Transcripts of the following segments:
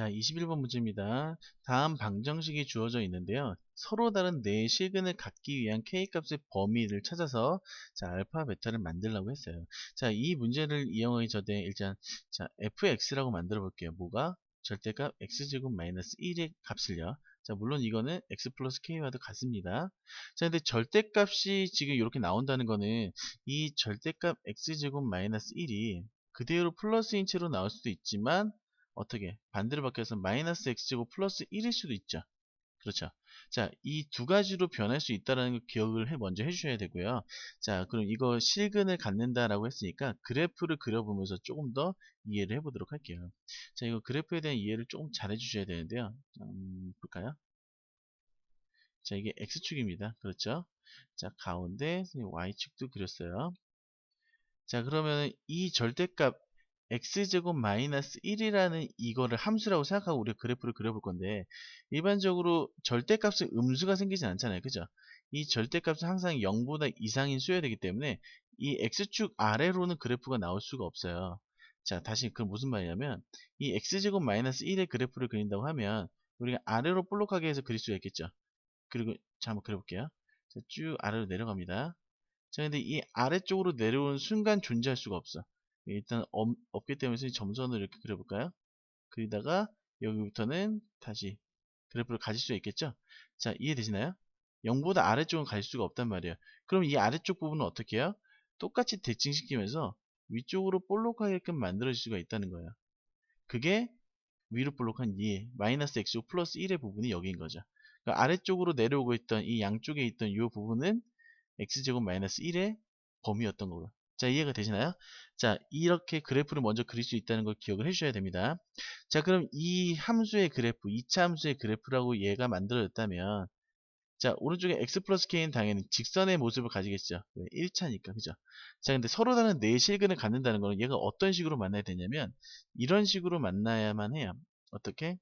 자, 21번 문제입니다. 다음 방정식이 주어져 있는데요. 서로 다른 네 실근을 갖기 위한 k값의 범위를 찾아서 자, 알파, 베타를 만들려고 했어요. 자, 이 문제를 이용하기 전에 일단 자, fx라고 만들어 볼게요. 뭐가? 절대값 x제곱 마이너스 1의 값을요. 자, 물론 이거는 x 플러스 k와도 같습니다. 자, 근데 절대값이 지금 이렇게 나온다는 거는 이 절대값 x제곱 마이너스 1이 그대로 플러스인 채로 나올 수도 있지만 어떻게 반대로 바뀌어서 마이너스 x제곱 플러스 1일 수도 있죠. 그렇죠. 자, 이 두 가지로 변할 수 있다는 걸 기억을 해, 먼저 해주셔야 되고요. 자, 그럼 이거 실근을 갖는다라고 했으니까 그래프를 그려보면서 조금 더 이해를 해보도록 할게요. 자, 이거 그래프에 대한 이해를 조금 잘 해주셔야 되는데요. 음, 볼까요? 자, 이게 x축입니다. 그렇죠? 자, 가운데 y축도 그렸어요. 자, 그러면 이 절대값 x제곱 마이너스 1이라는 이거를 함수라고 생각하고 우리가 그래프를 그려볼 건데 일반적으로 절대값은 음수가 생기진 않잖아요. 그죠? 이 절대값은 항상 0보다 이상인 수여야 되기 때문에 이 x축 아래로는 그래프가 나올 수가 없어요. 자, 다시 그 무슨 말이냐면 이 x제곱 마이너스 1의 그래프를 그린다고 하면 우리가 아래로 볼록하게 해서 그릴 수가 있겠죠. 그리고 자, 한번 그려볼게요. 자, 쭉 아래로 내려갑니다. 자, 근데 이 아래쪽으로 내려오는 순간 존재할 수가 없어. 일단 없, 없기 때문에 점선을 이렇게 그려볼까요? 그리다가 여기부터는 다시 그래프를 가질 수 있겠죠? 자, 이해되시나요? 0보다 아래쪽은 갈 수가 없단 말이에요. 그럼 이 아래쪽 부분은 어떻게 해요? 똑같이 대칭시키면서 위쪽으로 볼록하게끔 만들어질 수가 있다는 거예요. 그게 위로 볼록한 2, 마이너스 x 플러스 1의 부분이 여기인 거죠. 그러니까 아래쪽으로 내려오고 있던 이 양쪽에 있던 이 부분은 x제곱 마이너스 1의 범위였던 거고요. 자, 이해가 되시나요? 자, 이렇게 그래프를 먼저 그릴 수 있다는 걸 기억을 해주셔야 됩니다. 자, 그럼 이 함수의 그래프, 2차 함수의 그래프라고 얘가 만들어졌다면, 자, 오른쪽에 x 플러스 k는 당연히 직선의 모습을 가지겠죠. 왜? 1차니까, 그죠? 자, 근데 서로 다른 네 실근을 갖는다는 거는 얘가 어떤 식으로 만나야 되냐면, 이런 식으로 만나야만 해요. 어떻게?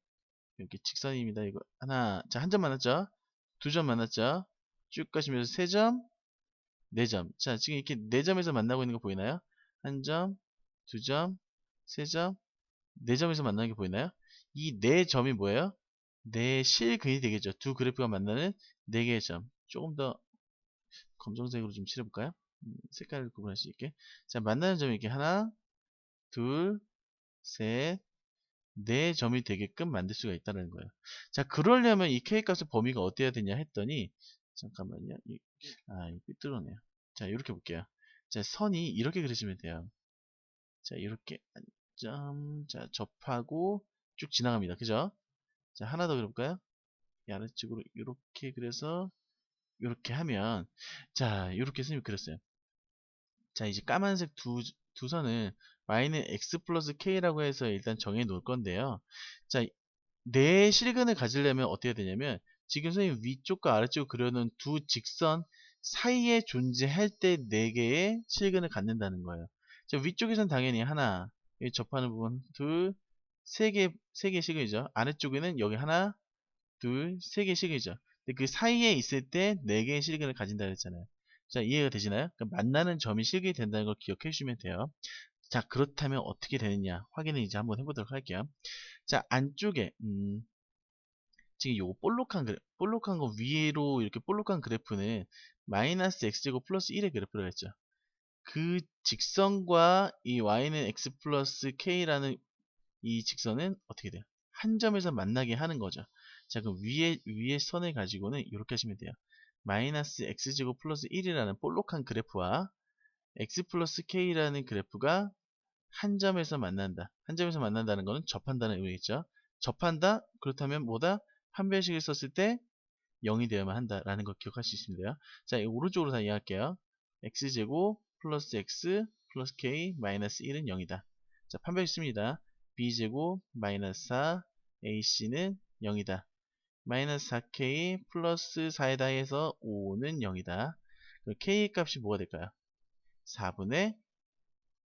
이렇게 직선입니다. 이거 하나, 자, 한 점 만났죠? 두 점 만났죠? 쭉 가시면서 세 점, 4점. 자, 지금 이렇게 4점에서 만나고 있는 거 보이나요? 한 점, 두 점, 세 점, 4점에서 만나는 게 보이나요? 이 4점이 뭐예요? 4 실근이 되겠죠. 두 그래프가 만나는 4개의 점. 조금 더 검정색으로 좀 칠해볼까요? 음, 색깔을 구분할 수 있게. 자, 만나는 점이 이렇게 하나, 둘, 셋, 네 점이 되게끔 만들 수가 있다는 거예요. 자, 그러려면 이 K값의 범위가 어때야 되냐 했더니, 잠깐만요. 이, 아, 이 삐뚤어네요. 자, 이렇게 볼게요. 자, 선이 이렇게 그리시면 돼요. 자, 이렇게 점, 자, 접하고 쭉 지나갑니다. 그죠? 자, 하나 더 그려볼까요? 이 아래쪽으로 이렇게 그려서 이렇게 하면 자, 이렇게 선생님이 그렸어요. 자, 이제 까만색 두, 두 선은 y는 x 플러스 k라고 해서 일단 정해 놓을 건데요. 자, 내 실근을 가지려면 어떻게 해야 되냐면 지금 선생님 위쪽과 아래쪽 그려놓은 두 직선 사이에 존재할 때 4개의 실근을 갖는다는 거예요. 자, 위쪽에선 당연히 하나, 접하는 부분 둘, 세 개, 세개 실근이죠. 아래쪽에는 여기 하나, 둘, 세개 실근이죠. 그 사이에 있을 때 4개의 실근을 가진다 그랬잖아요. 자, 이해가 되시나요? 그러니까 만나는 점이 실근이 된다는 걸 기억해 주시면 돼요. 자, 그렇다면 어떻게 되느냐 확인을 이제 한번 해보도록 할게요. 자, 안쪽에 음, 지금 요거 볼록한 그래, 볼록한 거 위로 이렇게 볼록한 그래프는 마이너스 x제곱 플러스 1의 그래프를 했죠. 그 직선과 이 y는 x 플러스 k라는 이 직선은 어떻게 돼요? 한 점에서 만나게 하는 거죠. 자, 그럼 위에, 위에 선을 가지고는 이렇게 하시면 돼요. 마이너스 x제곱 플러스 1이라는 볼록한 그래프와 x 플러스 k라는 그래프가 한 점에서 만난다. 한 점에서 만난다는 것은 접한다는 의미겠죠. 접한다? 그렇다면 뭐다? 판별식을 썼을 때 0이 되어야만 한다라는 걸 기억할 수 있습니다. 자, 오른쪽으로 다 이해할게요. x제곱 플러스 x 플러스 k 마이너스 1은 0이다. 자, 판별식 씁니다. b제곱 마이너스 4 ac는 0이다. 마이너스 4k 플러스 4에다 해서 5는 0이다. k 값이 뭐가 될까요? 4분의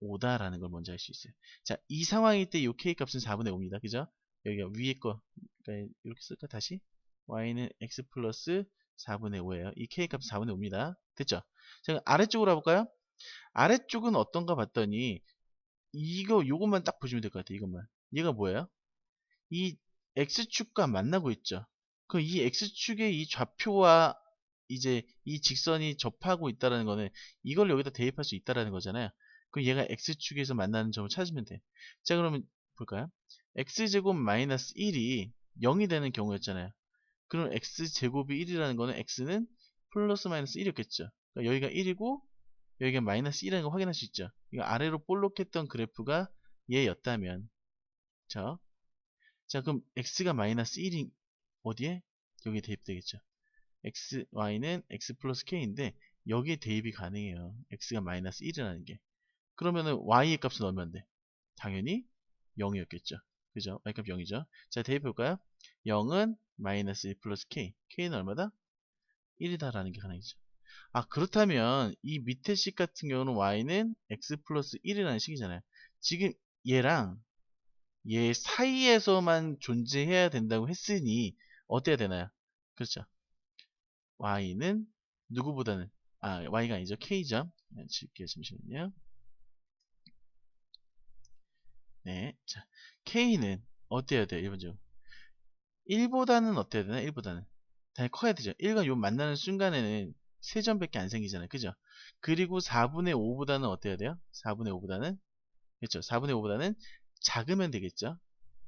5다라는 걸 먼저 알 수 있어요. 자, 이 상황일 때 이 k 값은 4분의 5입니다. 그죠? 여기가 위에 거 그러니까 이렇게 쓸까 다시 y는 x 플러스 4분의 5예요. 이 k 값 4분의 5입니다. 됐죠? 자, 아래쪽으로 가볼까요? 아래쪽은 어떤가 봤더니 이거 요것만 딱 보시면 될 것 같아요. 이것만. 얘가 뭐예요? 이 x축과 만나고 있죠. 그럼 이 x축의 이 좌표와 이제 이 직선이 접하고 있다는 거는 이걸 여기다 대입할 수 있다라는 거잖아요. 그럼 얘가 x축에서 만나는 점을 찾으면 돼. 자 그러면 볼까요? x제곱 마이너스 1이 0이 되는 경우였잖아요. 그럼 x제곱이 1이라는 거는 x는 플러스 마이너스 1이었겠죠. 그러니까 여기가 1이고 여기가 마이너스 1이라는 걸 확인할 수 있죠. 이거 아래로 볼록했던 그래프가 얘였다면 자, 자 그럼 x가 마이너스 1이 어디에? 여기에 대입되겠죠. x, y는 x 플러스 k인데 여기에 대입이 가능해요. x가 마이너스 1이라는 게. 그러면은 y의 값을 넣으면 돼. 당연히 0이었겠죠. 그죠? y값 0이죠. 자 대입해볼까요? 0은 마이너스 1 플러스 k. k는 얼마다? 1이다라는 게 가능이죠. 아 그렇다면 이 밑에 식 같은 경우는 y는 x 플러스 1이라는 식이잖아요. 지금 얘랑 얘 사이에서만 존재해야 된다고 했으니 어때야 되나요? 그렇죠. y는 누구보다는 아 y가 아니죠 k죠. 네, 칠게요 잠시만요. 네, 자 k는 어때야 돼요? 1번적으로 1보다는 어때야 되나? 1보다는 당연히 커야 되죠. 1과 요 만나는 순간에는 세점밖에 안 생기잖아요. 그죠? 그리고 4분의 5보다는 어때야 돼요? 4분의 5보다는 그렇죠. 4분의 5보다는 작으면 되겠죠.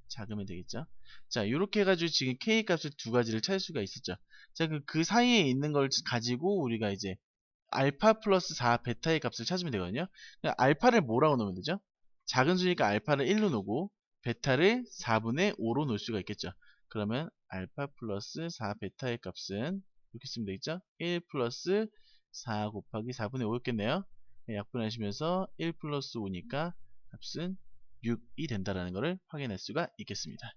작으면 되겠죠. 자, 이렇게 해가지고 지금 k 값을 두 가지를 찾을 수가 있었죠. 자, 그, 그 사이에 있는 걸 가지고 우리가 이제 알파 플러스 4 베타의 값을 찾으면 되거든요. 그러니까 알파를 뭐라고 놓으면 되죠? 작은 수니까 알파를 1로 놓고 베타를 4분의 5로 놓을 수가 있겠죠. 그러면 알파 플러스 4 베타의 값은 이렇게 쓰면 되겠죠? 1 플러스 4 곱하기 4분의 5였겠네요. 약분하시면서 1 플러스 5니까 값은 6이 된다라는 것을 확인할 수가 있겠습니다.